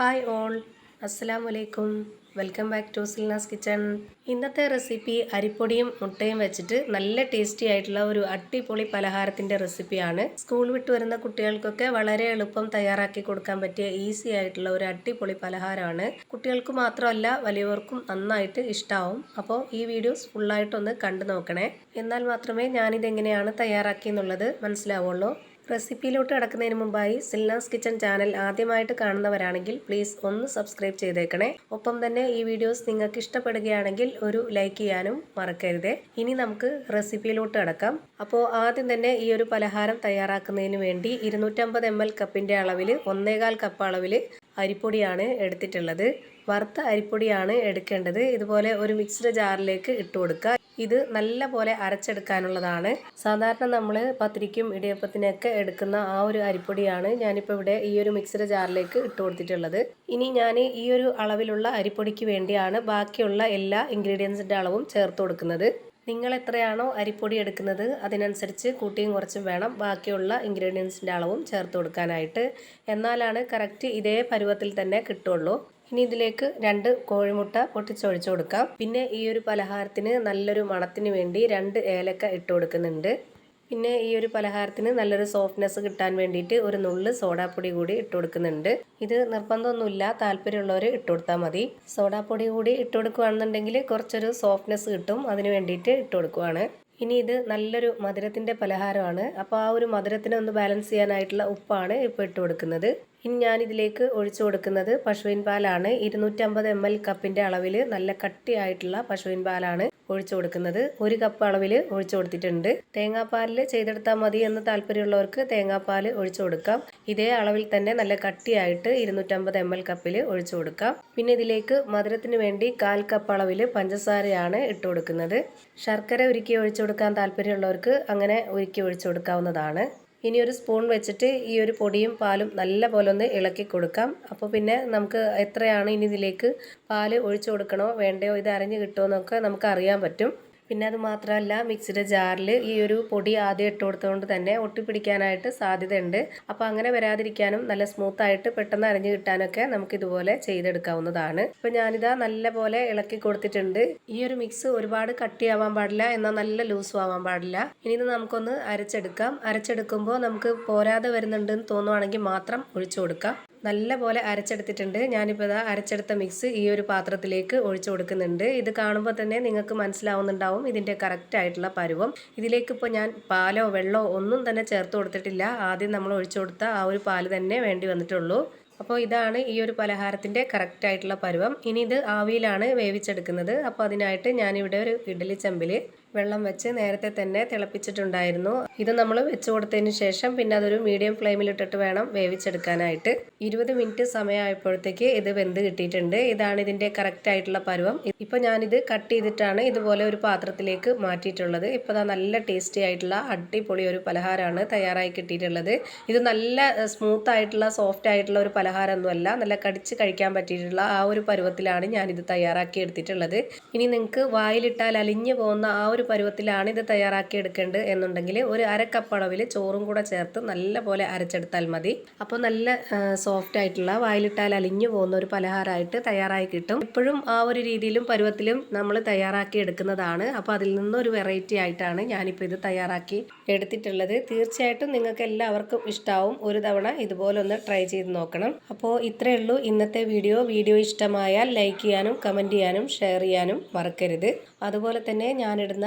Hi all അസ്സലാം വലൈക്കും welcome back to Silnas kitchen ഇന്നത്തെ റെസിപ്പി അരിപ്പൊടിയും മുട്ടയും വെച്ചിട്ട് നല്ല ടേസ്റ്റി ആയിട്ടുള്ള ഒരു അടിപൊളി പലഹാരത്തിന്റെ റെസിപ്പിയാണ് സ്കൂൾ വിട്ട് വരുന്ന കുട്ടികൾക്കൊക്കെ വളരെ എളുപ്പം തയ്യാറാക്കി കൊടുക്കാൻ പറ്റിയ ഈസി ആയിട്ടുള്ള ഒരു അടിപൊളി പലഹാരമാണ്. കുട്ടികൾക്ക് മാത്രമല്ല വലിയവർക്കും നന്നായിട്ട് ഇഷ്ടാവും. അപ്പോൾ ഈ വീഡിയോസ് ഫുള്ളായിട്ടൊന്ന് കണ്ടു നോക്കണേ. എന്നാൽ മാത്രമേ ഞാനിതെങ്ങനെയാണ് തയ്യാറാക്കി എന്നുള്ളത് മനസ്സിലാവുള്ളൂ. റെസിപ്പിയിലോട്ട് കിടക്കുന്നതിന് മുമ്പായി സിൽനാസ് കിച്ചൺ ചാനൽ ആദ്യമായിട്ട് കാണുന്നവരാണെങ്കിൽ പ്ലീസ് ഒന്ന് സബ്സ്ക്രൈബ് ചെയ്തേക്കണേ. ഒപ്പം തന്നെ ഈ വീഡിയോസ് നിങ്ങൾക്ക് ഇഷ്ടപ്പെടുകയാണെങ്കിൽ ഒരു ലൈക്ക് ചെയ്യാനും മറക്കരുതേ. ഇനി നമുക്ക് റെസിപ്പിയിലോട്ട് കിടക്കാം. അപ്പോൾ ആദ്യം തന്നെ ഈ ഒരു പലഹാരം തയ്യാറാക്കുന്നതിന് വേണ്ടി ഇരുന്നൂറ്റമ്പത് എം എൽ കപ്പിന്റെ അളവിൽ ഒന്നേകാൽ കപ്പ് അളവിൽ അരിപ്പൊടിയാണ് എടുത്തിട്ടുള്ളത്. വറുത്ത അരിപ്പൊടിയാണ് എടുക്കേണ്ടത്. ഇതുപോലെ ഒരു മിക്സ്ഡ് ജാറിലേക്ക് ഇട്ട് കൊടുക്കുക. ഇത് നല്ല പോലെ അരച്ചെടുക്കാനുള്ളതാണ്. സാധാരണ നമ്മൾ പത്തിരിക്കും ഇടിയപ്പത്തിനൊക്കെ എടുക്കുന്ന ആ ഒരു അരിപ്പൊടിയാണ് ഞാനിപ്പോൾ ഇവിടെ ഈ ഒരു മിക്സ്ഡ് ജാറിലേക്ക് ഇട്ട് കൊടുത്തിട്ടുള്ളത്. ഇനി ഞാൻ ഈ ഒരു അളവിലുള്ള അരിപ്പൊടിക്ക് വേണ്ടിയാണ് ബാക്കിയുള്ള എല്ലാ ഇൻഗ്രീഡിയൻസിന്റെ അളവും ചേർത്ത് കൊടുക്കുന്നത്. നിങ്ങൾ എത്രയാണോ അരിപ്പൊടി എടുക്കുന്നത് അതിനനുസരിച്ച് കൂട്ടിയും കുറച്ചും വേണം. ബാക്കിയുള്ള ഇൻഗ്രീഡിയൻസിന്റെ അളവും ചേർത്ത് കൊടുക്കാനായിട്ട്. എന്നാലാണ് കറക്റ്റ് ഇതേ പരുവത്തിൽ തന്നെ കിട്ടുള്ളൂ. ഇനി ഇതിലേക്ക് രണ്ട് കോഴിമുട്ട പൊട്ടിച്ചൊഴിച്ചു കൊടുക്കാം. പിന്നെ ഈ ഒരു പലഹാരത്തിന് നല്ലൊരു മണത്തിന് വേണ്ടി രണ്ട് ഏലക്ക ഇട്ട് കൊടുക്കുന്നുണ്ട്. പിന്നെ ഈ ഒരു പലഹാരത്തിന് നല്ലൊരു സോഫ്റ്റ്നെസ് കിട്ടാൻ വേണ്ടിയിട്ട് ഒരു നുള്ള് സോഡാപ്പൊടി കൂടി ഇട്ട് കൊടുക്കുന്നുണ്ട്. ഇത് നിർബന്ധമൊന്നുമില്ല. താല്പര്യമുള്ളവർ ഇട്ട് കൊടുത്താൽ മതി. സോഡാപ്പൊടി കൂടി ഇട്ട് കൊടുക്കുകയാണെന്നുണ്ടെങ്കിൽ കുറച്ചൊരു സോഫ്റ്റ്നെസ് കിട്ടും. അതിന് വേണ്ടിയിട്ട് ഇട്ട് കൊടുക്കുവാണ്. ഇനി ഇത് നല്ലൊരു മധുരത്തിന്റെ പലഹാരമാണ്. അപ്പോൾ ആ ഒരു മധുരത്തിനെ ഒന്ന് ബാലൻസ് ചെയ്യാനായിട്ടുള്ള ഉപ്പാണ് ഇപ്പോൾ ഇട്ട് കൊടുക്കുന്നത്. ഇനി ഞാനിതിലേക്ക് ഒഴിച്ചു കൊടുക്കുന്നത് പശുവിൻ പാലാണ്. ഇരുന്നൂറ്റമ്പത് എം എൽ കപ്പിന്റെ അളവിൽ നല്ല കട്ടിയായിട്ടുള്ള പശുവിൻ പാലാണ് ഒഴിച്ചു കൊടുക്കുന്നത്. ഒരു കപ്പ് അളവിൽ ഒഴിച്ചു കൊടുത്തിട്ടുണ്ട്. തേങ്ങാപ്പാലിൽ ചെയ്തെടുത്താൽ മതി എന്ന് താല്പര്യമുള്ളവർക്ക് തേങ്ങാപ്പാൽ ഒഴിച്ചു കൊടുക്കാം. ഇതേ അളവിൽ തന്നെ നല്ല കട്ടിയായിട്ട് ഇരുന്നൂറ്റമ്പത് എം എൽ കപ്പിൽ ഒഴിച്ചു കൊടുക്കാം. പിന്നെ ഇതിലേക്ക് മധുരത്തിന് വേണ്ടി കാൽ കപ്പ് അളവിൽ പഞ്ചസാരയാണ് ഇട്ട് കൊടുക്കുന്നത്. ശർക്കര ഉരുക്കി ഒഴിച്ചു കൊടുക്കാൻ താല്പര്യമുള്ളവർക്ക് അങ്ങനെ ഉരുക്കി ഒഴിച്ചു കൊടുക്കാവുന്നതാണ്. ഇനി ഒരു സ്പൂൺ വെച്ചിട്ട് ഈ ഒരു പൊടിയും പാലും നല്ല പോലെ ഒന്ന് ഇളക്കി കൊടുക്കാം. അപ്പോൾ പിന്നെ നമുക്ക് എത്രയാണ് ഇനി ഇതിലേക്ക് പാൽ ഒഴിച്ചു കൊടുക്കണോ വേണ്ടയോ ഇത് അരഞ്ഞ് കിട്ടുമോ എന്നൊക്കെ നമുക്ക് അറിയാൻ പറ്റും. പിന്നെ അത് മാത്രമല്ല മിക്സിയുടെ ജാറിൽ ഈ ഒരു പൊടി ആദ്യം ഇട്ട് കൊടുത്തുകൊണ്ട് തന്നെ ഒട്ടിപ്പിടിക്കാനായിട്ട് സാധ്യതയുണ്ട്. അപ്പോൾ അങ്ങനെ വരാതിരിക്കാനും നല്ല സ്മൂത്തായിട്ട് പെട്ടെന്ന് അരഞ്ഞു കിട്ടാനൊക്കെ നമുക്ക് ഇതുപോലെ ചെയ്തെടുക്കാവുന്നതാണ്. ഇപ്പോൾ ഞാനിതാ നല്ല പോലെ ഇളക്കി കൊടുത്തിട്ടുണ്ട്. ഈ ഒരു മിക്സ് ഒരുപാട് കട്ടിയാവാൻ പാടില്ല എന്നാൽ നല്ല ലൂസും ആവാൻ പാടില്ല. ഇനി ഇത് നമുക്കൊന്ന് അരച്ചെടുക്കാം. അരച്ചെടുക്കുമ്പോൾ നമുക്ക് പോരാതെ വരുന്നുണ്ടെന്ന് തോന്നുവാണെങ്കിൽ മാത്രം ഒഴിച്ചു കൊടുക്കാം. നല്ല പോലെ അരച്ചെടുത്തിട്ടുണ്ട്. ഞാനിപ്പോൾ ഇതാ അരച്ചെടുത്ത മിക്സ് ഈ ഒരു പാത്രത്തിലേക്ക് ഒഴിച്ചു കൊടുക്കുന്നുണ്ട്. ഇത് കാണുമ്പോൾ തന്നെ നിങ്ങൾക്ക് മനസ്സിലാവുന്നുണ്ടാവും ഇതിന്റെ കറക്റ്റ് ആയിട്ടുള്ള പരുവം. ഇതിലേക്ക് ഇപ്പോൾ ഞാൻ പാലോ വെള്ളമോ ഒന്നും തന്നെ ചേർത്ത് കൊടുത്തിട്ടില്ല. ആദ്യം നമ്മൾ ഒഴിച്ചു കൊടുത്ത ആ ഒരു പാൽ തന്നെ വേണ്ടി വന്നിട്ടുള്ളൂ. അപ്പോൾ ഇതാണ് ഈ ഒരു പലഹാരത്തിന്റെ കറക്റ്റ് ആയിട്ടുള്ള പരുവം. ഇനി ഇത് ആവിയിലാണ് വേവിച്ചെടുക്കുന്നത്. അപ്പോൾ അതിനായിട്ട് ഞാനിവിടെ ഒരു ഇഡലി ചെമ്പിൽ വെള്ളം വെച്ച് നേരത്തെ തന്നെ തിളപ്പിച്ചിട്ടുണ്ടായിരുന്നു. ഇത് നമ്മൾ വെച്ച് കൊടുത്തതിന് ശേഷം പിന്നെ അതൊരു മീഡിയം ഫ്ലെയിമിലിട്ടിട്ട് വേണം വേവിച്ചെടുക്കാനായിട്ട്. ഇരുപത് മിനിറ്റ് സമയമായപ്പോഴത്തേക്ക് ഇത് വെന്ത് കിട്ടിയിട്ടുണ്ട്. ഇതാണ് ഇതിന്റെ കറക്റ്റ് ആയിട്ടുള്ള പരുവം. ഇപ്പോൾ ഞാനിത് കട്ട് ചെയ്തിട്ടാണ് ഇതുപോലെ ഒരു പാത്രത്തിലേക്ക് മാറ്റിയിട്ടുള്ളത്. ഇപ്പോൾ ഇതാ നല്ല ടേസ്റ്റി ആയിട്ടുള്ള അടിപൊളി ഒരു പലഹാരമാണ് തയ്യാറായി കിട്ടിയിട്ടുള്ളത്. ഇത് നല്ല സ്മൂത്ത് ആയിട്ടുള്ള സോഫ്റ്റ് ആയിട്ടുള്ള ഒരു പലഹാരമൊന്നുമല്ല. നല്ല കടിച്ച് കഴിക്കാൻ പറ്റിയിട്ടുള്ള ആ ഒരു പരുവത്തിലാണ് ഞാനിത് തയ്യാറാക്കി എടുത്തിട്ടുള്ളത്. ഇനി നിങ്ങൾക്ക് വായിലിട്ടാൽ അലിഞ്ഞു പോകുന്ന ആ ഒരു പരുവത്തിലാണ് ഇത് തയ്യാറാക്കി എടുക്കേണ്ടത് എന്നുണ്ടെങ്കിൽ ഒരു അര കപ്പ് അളവിൽ ചോറും കൂടെ ചേർത്ത് നല്ല പോലെ അരച്ചെടുത്താൽ മതി. അപ്പോൾ നല്ല സോഫ്റ്റ് ആയിട്ടുള്ള വായിലിട്ടാൽ അലിഞ്ഞു പോകുന്ന ഒരു പലഹാരമായിട്ട് തയ്യാറായി കിട്ടും. ഇപ്പോഴും ആ ഒരു രീതിയിലും പരുവത്തിലും നമ്മൾ തയ്യാറാക്കി എടുക്കുന്നതാണ് അപ്പോൾ അതിൽ നിന്നൊരു വെറൈറ്റി ആയിട്ടാണ് ഞാനിപ്പോൾ ഇത് തയ്യാറാക്കി എടുത്തിട്ടുള്ളത്. തീർച്ചയായിട്ടും നിങ്ങൾക്ക് എല്ലാവർക്കും ഇഷ്ടാവും. ഒരു തവണ ഇതുപോലെ ഒന്ന് ട്രൈ ചെയ്ത് നോക്കണം. അപ്പോൾ ഇത്രയേ ഉള്ളൂ ഇന്നത്തെ വീഡിയോ. വീഡിയോ ഇഷ്ടമായാൽ ലൈക്ക് ചെയ്യാനും കമന്റ് ചെയ്യാനും ഷെയർ ചെയ്യാനും മറക്കരുത്. അതുപോലെ തന്നെ ഞാനിടുന്ന